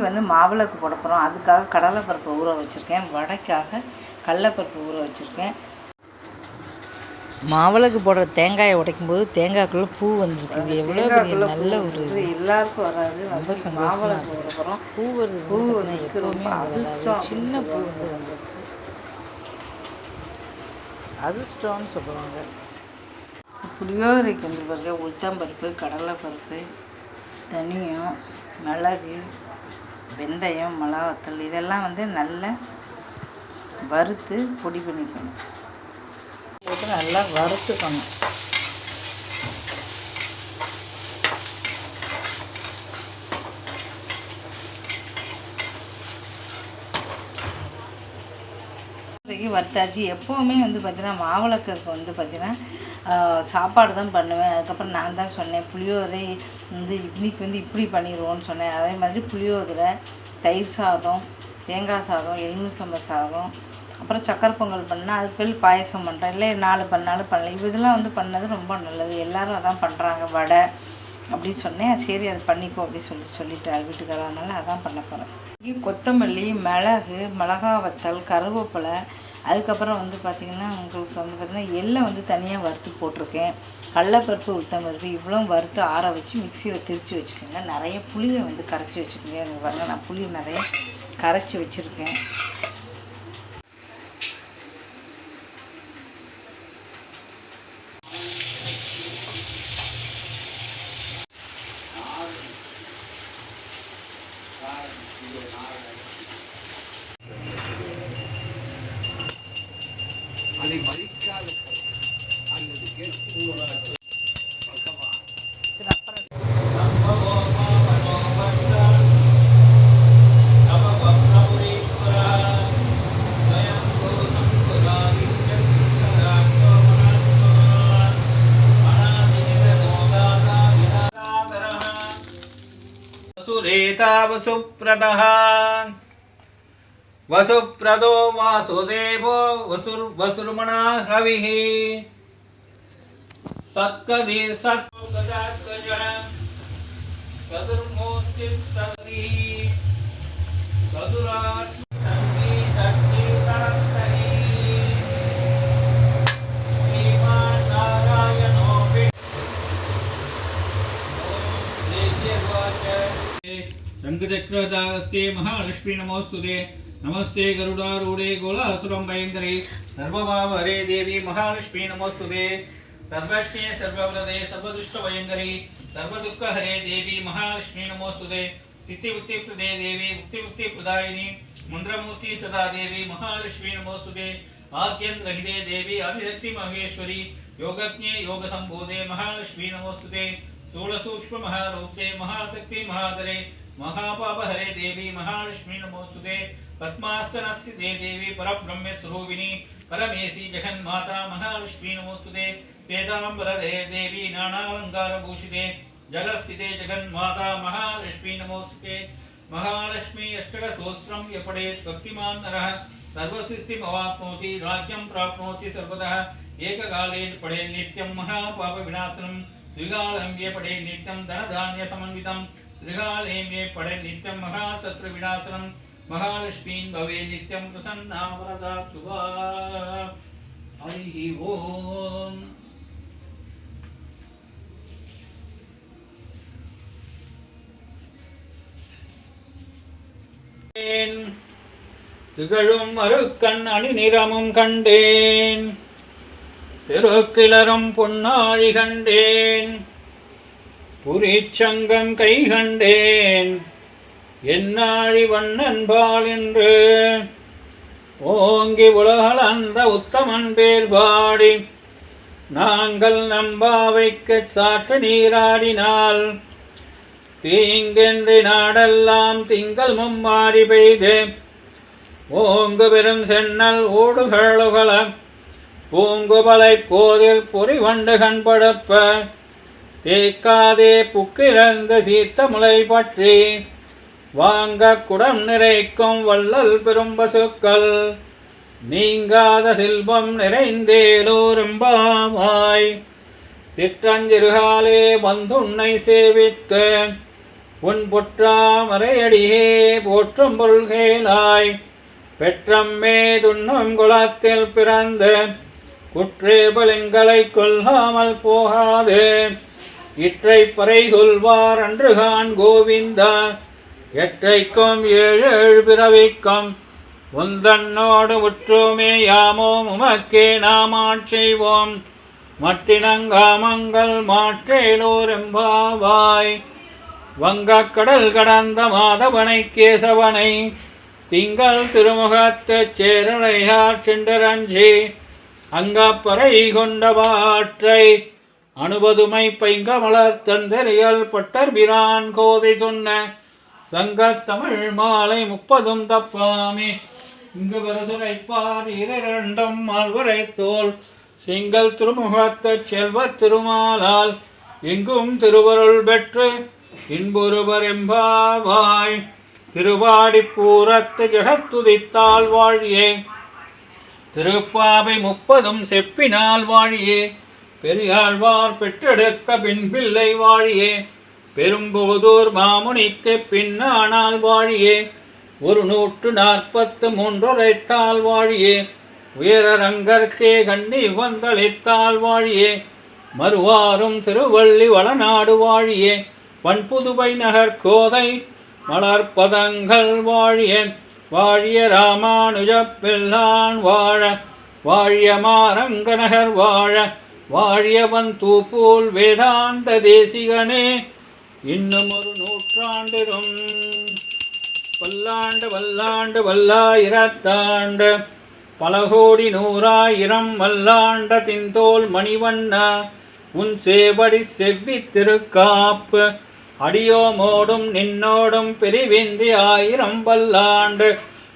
இன்றைக்கி வந்து மாவிளக்கு போட போகிறோம் அதுக்காக கடலைப்பருப்பு ஊற வச்சுருக்கேன். வடைக்காக கடலைப்பருப்பு ஊற வச்சுருக்கேன். மாவிளக்கு போடுற தேங்காயை உடைக்கும் போது தேங்காய்க்குள்ளே பூ வந்திருக்கு. இது எவ்வளோ நல்ல ஒரு இது. எல்லாருக்கும் வராது. ரொம்ப சந்தோஷமா மாவிளக்கு போட போகிறோம் பூ வருது பூ எப்போவுமே. அதிர்ஷ்டம். சின்ன பூ வந்து வந்திருக்கு. அதிர்ஷ்டம்னு சொல்லுவாங்க. புளியோதரைக்கு வந்து பாருங்க உளுத்தம்பருப்பு கடலைப்பருப்பு தனியம் மிளகு வெந்தயம் மிளகாத்தூள் இதெல்லாம் வந்து நல்லா வறுத்து பொடி பண்ணிக்கணும். போட்டு நல்லா வறுத்துக்கணும். வறுத்தாச்சு எப்போவுமே வந்து பார்த்தீங்கன்னா மாவிளக்குக்கு வந்து பார்த்தீங்கன்னா சாப்பாடு தான் பண்ணுவேன். அதுக்கப்புறம் நான் தான் சொன்னேன் புளியோதரை வந்து இன்னைக்கு வந்து இப்படி பண்ணிடுவோன்னு சொன்னேன். அதே மாதிரி புளியோதரை தயிர் சாதம் தேங்காய் சாதம் எலுமிச்சம்பை சாதம் அப்புறம் சக்கரை பொங்கல் பண்ணால் அதுக்கு பேர் பாயசம் பண்ணுறேன் இல்லை நாலு பண்ணாலும் பண்ணலாம். இதெல்லாம் வந்து பண்ணது ரொம்ப நல்லது. எல்லோரும் அதான் பண்ணுறாங்க வடை அப்படின்னு சொன்னேன். சரி அது பண்ணிக்கோ அப்படின்னு சொல்லி சொல்லிட்டார் வீட்டுக்காரனால அதான் பண்ண போகிறேன் கொத்தமல்லி மிளகு மிளகா வத்தல் கருவேப்பிலை அதுக்கப்புறம் வந்து பார்த்திங்கன்னா உங்களுக்கு வந்து பார்த்திங்கன்னா எள்ளை வந்து தனியாக வறுத்து போட்டிருக்கேன். கடலப்பருப்பு உளுத்தம்பருப்பு இவ்வளோ வறுத்து ஆற வச்சு மிக்சியில் திரித்து வச்சுக்கோங்க. நிறைய புளியை வந்து கரைச்சி வச்சுக்கோங்க. எனக்கு நான் புளியை நிறைய கரைச்சி வச்சுருக்கேன். वसुप्रदः। वसुप्रदो वासुदेवो वसुर् वसुर्मणा रविः। सत्कदि सत्कदात्कजः सदुर्मूर्तिः सदी सदुरात् शङ्खचक्रदास्ते महालक्ष्मी नमोस्तुते नमस्ते गरुडारूढे गोलासुरं भयङ्करे। सर्वभावहरे देवी महालक्ष्मी नमोस्तुते सर्वज्ञे, सर्वव्रते, सर्वदुष्टभयङ्करे, सर्वदुःखहरे देवी महालक्ष्मी नमोस्तुते सिद्धिमुक्तिप्रदे देवी मुक्तिमुक्तिप्रदायिनी मन्त्रमूर्ति सदा देवी महालक्ष्मी नमोस्तुते आद्यन्तरहिते देवी महेश्वरी, योगज्ञे, योगसम्भूते महालक्ष्मी नमोस्तुते स्थूलसूक्ष्म महारूपे महाशक्ति महाधरे महापापहरे देवी, महालक्ष्मी नमोस्तुते पद्मास्तनस्थिते देवी, परब्रह्म स्वरूपिणी परमेशी जगन्माता, महालक्ष्मी नमोस्तुते वेदाम्बरदे देवी नानालङ्कारभूषिते जगस्थिते जगन्माता, महालक्ष्मी नमोस्तुते महालक्ष्मी अष्टकसहस्रं यपडेत् भक्तिमान् नरः। सर्वसिद्धिमवाप्नोति राज्यं प्राप्नोति सर्वतः। एककालेन पडे नित्यं महापापविनाशनं। द्विकालं ये पडे नित्यं धनधान्यसमन्वितं। त्रिकालें ये पडे नित्यं महाशत्रुविनाशनं महालक्ष्मीन् भवे नित्यं प्रसन्ना वरदा शुभा हरिः ओम् திகழும் மறுக்கண் அணி நிறமும் கண்டேன் சிறு கிளரும் பொன்னாழி கண்டேன் புரிச்சங்கம் கைகண்டேன் என்னாழி வண்ணன்பால் என்று. ஓங்கி உலகளந்த உத்தமன் பேர் பாடி நாங்கள் நம்பாவைக்கு சாற்று நீராடினால். தீங்கென்று நாடெல்லாம் திங்கள் மும்மாறி பெய்து ஓங்கு பெரும் சென்னல் ஊடுகளுகல பூங்குபலை போதில் பொறிவண்டு கண்படுப்ப தேக்காதே புக்கிழந்த சீத்த முளை பற்றி. வாங்க குடம் நிறைக்கும் வள்ளல் பெரும்பசுக்கள் நீங்காத செல்வம் நிறைந்தேடோரும்பாவாய் சிற்றஞ்சிறுகாலே வந்துன்னை சேவித்து உன் பொற்றாமரையடியே போற்றும் பொருள்கேளாய். பெற்றம்மே துன்னும் குலத்தில் பிறந்த குற்றேபலிங்களை கொல்லாமல் போகாது. இற்றை பறை சொல்வார் அன்றுகான் கோவிந்தா. எற்றைக்கும் ஏழு ஏழு பிறவிக்கும் உந்தன்னோடு உற்றோமே யாமோம் உமக்கே நாம் ஆட்செய்வோம் மட்டினங்காமங்கள் மாற்றேலோரெம்பாவாய். வங்கக் கடல் கடந்த மாதவனை கேசவனை. திங்கள் திருமுகத்து சேரழையார் சென்றரஞ்சி. அங்கப்பறை கொண்டவாற்றை அனுபதுமை பைங்கமலர் தந்தெறியல் பட்டர்பிரான் கோதை சொன்ன சங்கத் தமிழ் மாலை முப்பதும் தப்பாமே. இங்கு வருதுரைப்பார் இரண்டும் மால்வரை தோல். செங்கல் திருமுகத்த செல்வ திருமாலால் எங்கும் திருவருள் பெற்று இன்பொருவர் எம்பாவாய். திருவாடிப்பூரத்து ஜெகத்துதித்தால் வாழியே. திருப்பாவை முப்பதும் செப்பினால் வாழியே. பெரியாழ்வார் பெற்றெடுத்த பின் பிள்ளை வாழியே. பெரும்போதூர் மாமுனிக்கு பின்னானால் வாழியே. ஒரு நூற்று நாற்பத்து மூன்றுரைத்தால் வாழியே. உயரரங்கற்கே கண்ணி வந்தளித்தால் வாழியே. மறுவாரும் திருவள்ளி வளநாடு வாழியே. பண்புதுவை நகர் கோதை மலர்பதங்கள் வாழிய. வாழிய ராமானுஜ பிள்ளான் வாழ. வாழிய மாரங்கநகர் வாழ. வாழியவன் தூப்போல் வேதாந்த தேசிகனே இன்னும் ஒரு நூற்றாண்டிலும் பல்லாண்டு வல்லாண்டு வல்லாயிரத்தாண்டு பல கோடி நூறாயிரம் வல்லாண்ட தின்தோல் மணிவண்ணா உன் சேவடி செவ்வி திருக்காப்பு அடியோமோடும் நின்னோடும் பிரிவின்றி ஆயிரம் வல்லாண்டு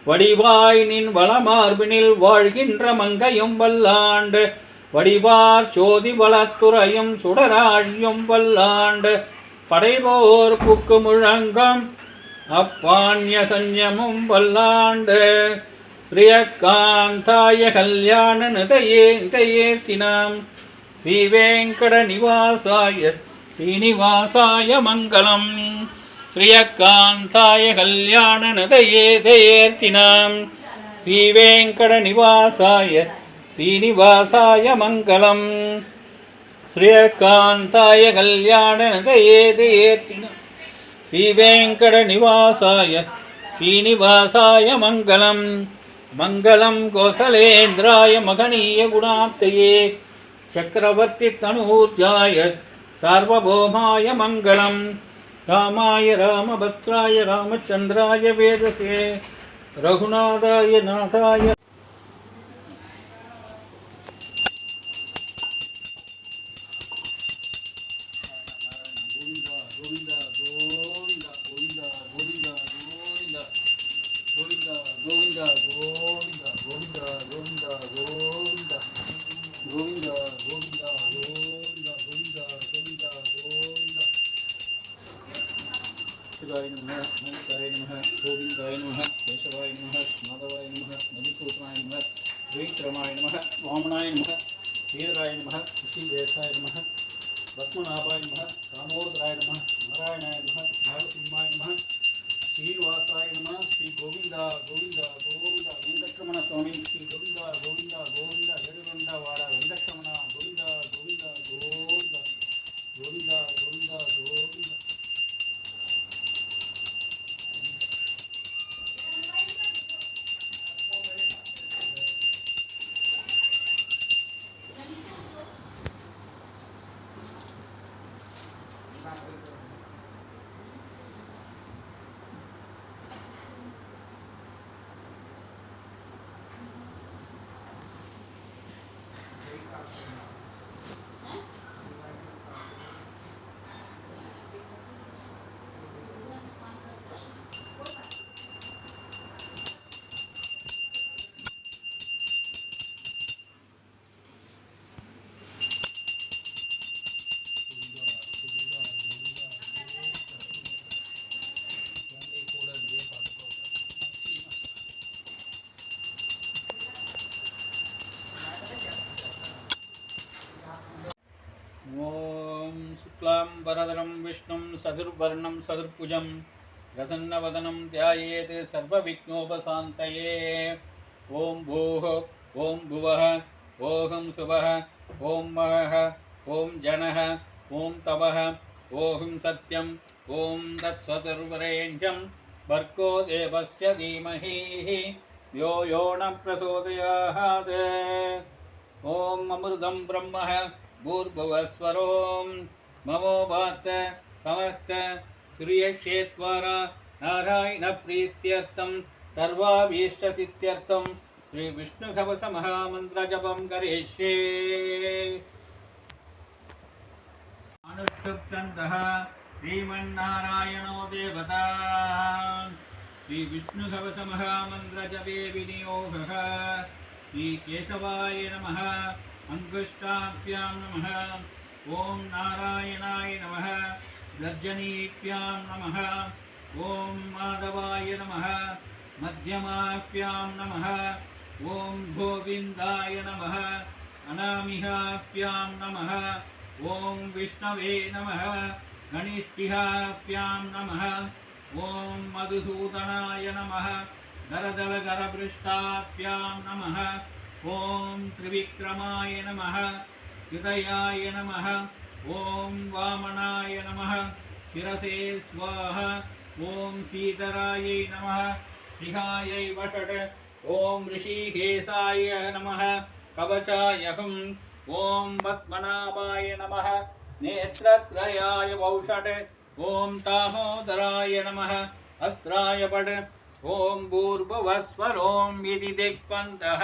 வடிவாய் நின் வளமார்பினில் வாழ்கின்ற மங்கையும் வல்லாண்டு வடிவார் சோதி வளத்துறையும் சுடராழியும் வல்லாண்டு படைவோர் புக்கு முழங்கம் அப்பான்ய சஞ்சமும் வல்லாண்டு. ஸ்ரீயக்காந்தாய கல்யாண நிதையே நிதையேர்த்தினாம் ஸ்ரீவேங்கட நிவாசாய ஸ்ரீனிவாசாய மங்களம். ஸ்ரீயக்காந்தாய கல்யாண நிதையே தயேர்த்தினாம் ஸ்ரீவேங்கட நிவாசாய ஸ்ரீனிவாசாய மங்களம். ஸ்ரீயகாந்தாய கல்யாண நிதையே ஸ்ரீவேங்கட நிவாசாய ஸ்ரீனிவாசாய மங்களம். மங்களம் கோசலேந்திராய மகனீய குணாப்தயே சக்கரவர்த்தி தனூர்ஜாய சார்வபௌமாய மங்களம். ராமாய ராமபத்ராய ராமச்சந்திராய வேதசே. ரகுநாதாய நாதாய सदुर्वर्णं सदुर्भुजं प्रसन्नवदनं ध्यायेत् सर्वविघ्नोपशान्तये ॐ भूः ॐ भुवः ॐ शुभः ॐ महः ॐ जनः ॐ तवः ॐ सत्यम् ॐ तत्सतुर्वरेण्यं भर्गो देवस्य धीमहि यो यो न प्रचोदयात् ॐ अमृतं ब्रह्मः भूर्भुवस्वरों ममो भात समश्च श्रियक्षेत्वारा नारायणप्रीत्यर्थं सर्वाभीष्टसिद्ध्यर्थं श्रीविष्णुकवसमहामन्त्रजपं करिष्ये। अनुष्टुप्छन्दः श्रीमन्नारायणो देवता। श्रीविष्णुकवसमहामन्त्रजपे विनियोगः। श्रीकेशवाय नमः। अङ्गुष्टाभ्यां नमः। ॐ नारायणाय नमः। गर्जनीभ्यां नमः ॐ माधवाय नमः मध्यमाभ्यां नमः ॐ गोविन्दाय नमः अनामिहाभ्यां नमः ॐ विष्णवे नमः गणिष्ठिहाभ्यां नमः ॐ मधुसूदनाय नमः दरदलगरपृष्ठाभ्यां नमः ॐ त्रिविक्रमाय नमः हृदयाय नमः ॐ वामनाय नमः। शिरसे स्वाहा। ॐ सीतरायै नमः। शिहायै वषट्। ॐ ऋषिकेशाय नमः। कवचाय हुम् ॐ पद्मनाभाय नमः। नेत्रत्रयाय वौषट्। ॐ दामोदराय नमः। अस्त्राय पट् ॐ भूर्भुवस्वरों इति दिक्पन्तः।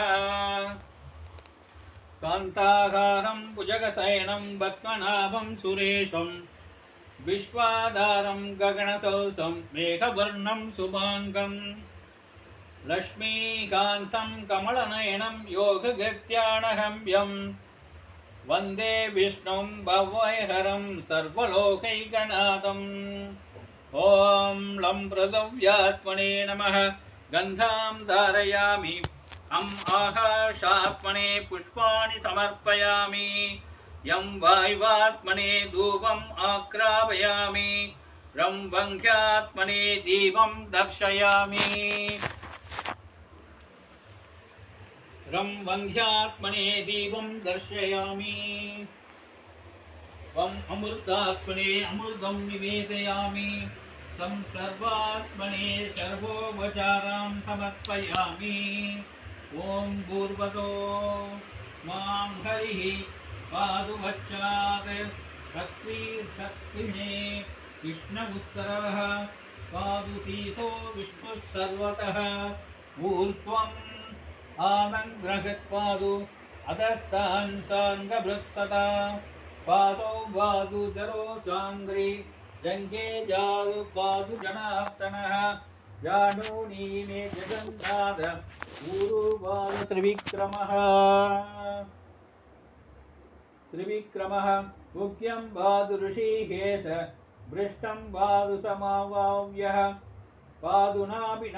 कान्ताकारं भुजगशयनं पद्मनाभं सुरेशं विश्वाधारं गगनसौसं मेघवर्णं शुभाङ्गं लक्ष्मीकान्तं कमलनयनं योगगत्याणहम्यं वन्दे विष्णुं भवैहरं सर्वलोकैकनाथम् ॐ लं पृथिव्यात्मने नमः गन्धां धारयामि अम् आकाशात्मने पुष्पाणि समर्पयामि। यं वायुवात्मने धूपम् आक्रापयामि रं वङ्ख्यात्मने दीपं दर्शयामि। रं वङ्ख्यात्मने दीपं दर्शयामि। त्वम् अमृतात्मने अमृतं निवेदयामि। तं सर्वात्मने सर्वोपचारां समर्पयामि। ॐ भूर्वतो मां हरिः पादुवच्चात् शक्तिर्शक्तिमे विष्ण उत्तरः पादुशीतो विष्णुः सर्वतः ऊर्ध्वम् आनन्द्रगत्पादु अधस्तान् साङ्गभृत्सदा पादौ वादु जरो साङ्ग्रि जङ्गे जालु पादु जनार्दनः जाडूनी मे जगन्नाथ त्रिविक्रमः त्रिविक्रमः मुख्यं ऋषिकेश भृष्टं पादुसमावाव्य पादुनापि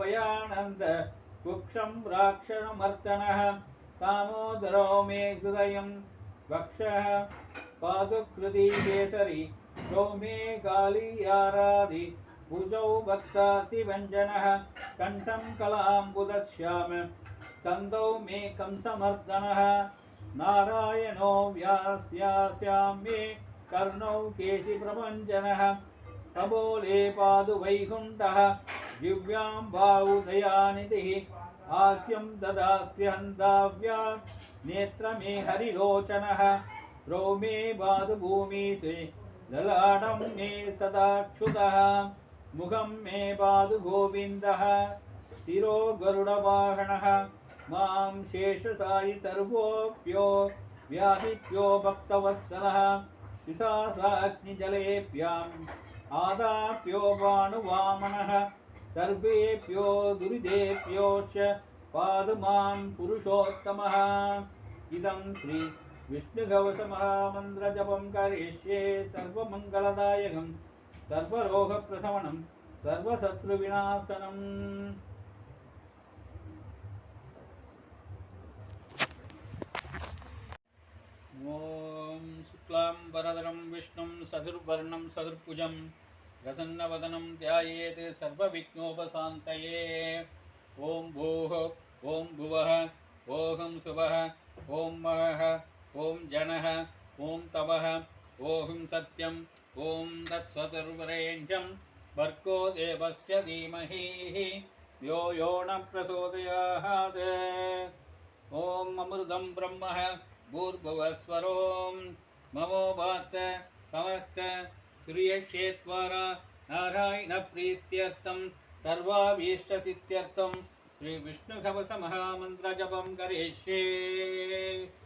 वयानन्द कुक्षं राक्षमर्चनः कामोदरो मे हृदयं वक्षः। पादुकृतिकेसरि कौमे कालियाराधि भुजौ भक्तातिभञ्जनः, कण्ठं कलाम्बुदश्याम स्कन्दौ मे कंसमर्दनः नारायणो व्यास्यास्यां मे कर्णौ केशिप्रभञ्जनः कबोले पादुवैकुण्ठः, दिव्यां बाहुदयानिधिः, हास्यं ददास्यहन्दाव्या नेत्रमे हरिलोचनः रौमे पादुभूमिषे ललाटं मे सदाक्षुतः। मुखं मे पादुगोविन्दः शिरो गरुडवाहनः माँ शेषसायि सर्वोऽप्यो व्याधिभ्यो भक्तवत्सलः पिशासाग्निजलेभ्याम् आदाप्यो भानुवामनः सर्वेभ्यो दुरिदेभ्यो च पादुमां पुरुषोत्तमः। इदं श्री विष्णुगवसमहामन्त्रजपं करिष्ये सर्वमङ्गलदायकं सर्वरोगप्रशमनं सर्वशत्रुविनाशनम्। ॐ शुक्लां वरदरं विष्णुं सदुर्वर्णं सदुर्भुजं प्रसन्नवदनं ध्यायेत् सर्वविघ्नोपशान्तये। ॐ भूः ॐ भुवः ॐ शुभः ॐ महः ॐ जनः ॐ तवः ॐ सत्यम् ॐ तत्सतुर्वरेण्यं, भर्गो देवस्य धीमहि, यो यो न प्रचोदयात्। ॐ अमृतं ब्रह्मः, भूर्भुवस्वरों ममो वात समश्च श्रियक्षेत्वारा, नारायणप्रीत्यर्थं सर्वाभीष्टसिद्ध्यर्थं श्रीविष्णुकवसमहामन्त्रजपं करिष्ये।